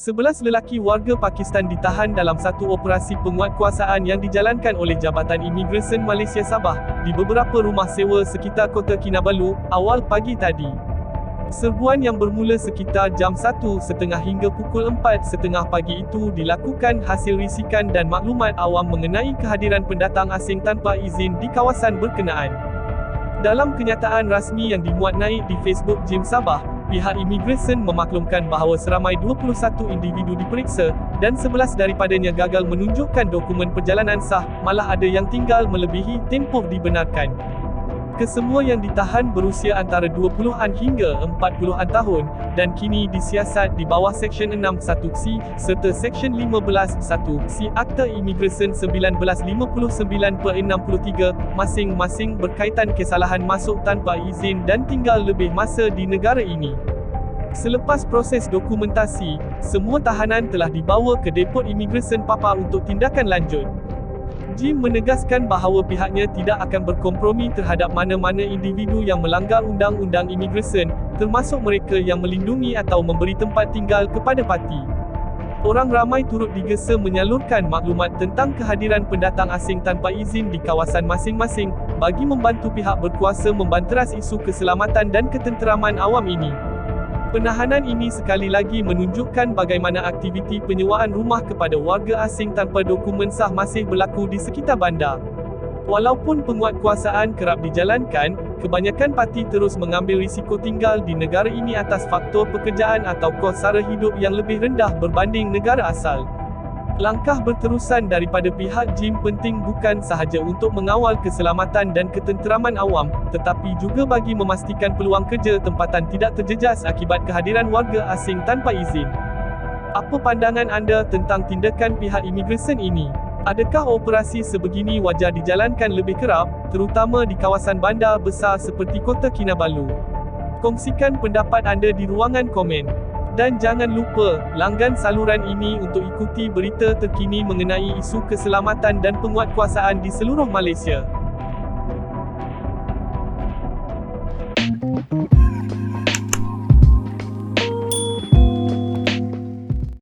Sebelas lelaki warga Pakistan ditahan dalam satu operasi penguatkuasaan yang dijalankan oleh Jabatan Imigresen Malaysia Sabah, di beberapa rumah sewa sekitar Kota Kinabalu, awal pagi tadi. Serbuan yang bermula sekitar jam 1.30 hingga pukul 4.30 pagi itu dilakukan hasil risikan dan maklumat awam mengenai kehadiran pendatang asing tanpa izin di kawasan berkenaan. Dalam kenyataan rasmi yang dimuat naik di Facebook Jim Sabah, pihak imigresen memaklumkan bahawa seramai 21 individu diperiksa, dan 11 daripadanya gagal menunjukkan dokumen perjalanan sah, malah ada yang tinggal melebihi tempoh dibenarkan. Kesemua yang ditahan berusia antara 20-an hingga 40-an tahun, dan kini disiasat di bawah Seksyen 6.1c, serta Seksyen 15.1c Akta Imigresen 1959 per 63, masing-masing berkaitan kesalahan masuk tanpa izin dan tinggal lebih masa di negara ini. Selepas proses dokumentasi, semua tahanan telah dibawa ke Depot Imigresen Papa untuk tindakan lanjut. Jim menegaskan bahawa pihaknya tidak akan berkompromi terhadap mana-mana individu yang melanggar undang-undang imigresen, termasuk mereka yang melindungi atau memberi tempat tinggal kepada parti. Orang ramai turut digesa menyalurkan maklumat tentang kehadiran pendatang asing tanpa izin di kawasan masing-masing, bagi membantu pihak berkuasa membanteras isu keselamatan dan ketenteraman awam ini. Penahanan ini sekali lagi menunjukkan bagaimana aktiviti penyewaan rumah kepada warga asing tanpa dokumen sah masih berlaku di sekitar bandar. Walaupun penguatkuasaan kerap dijalankan, kebanyakan parti terus mengambil risiko tinggal di negara ini atas faktor pekerjaan atau kos sara hidup yang lebih rendah berbanding negara asal. Langkah berterusan daripada pihak Jim penting bukan sahaja untuk mengawal keselamatan dan ketenteraman awam, tetapi juga bagi memastikan peluang kerja tempatan tidak terjejas akibat kehadiran warga asing tanpa izin. Apa pandangan anda tentang tindakan pihak imigresen ini? Adakah operasi sebegini wajar dijalankan lebih kerap, terutama di kawasan bandar besar seperti Kota Kinabalu? Kongsikan pendapat anda di ruangan komen. Dan jangan lupa, langgan saluran ini untuk ikuti berita terkini mengenai isu keselamatan dan penguatkuasaan di seluruh Malaysia.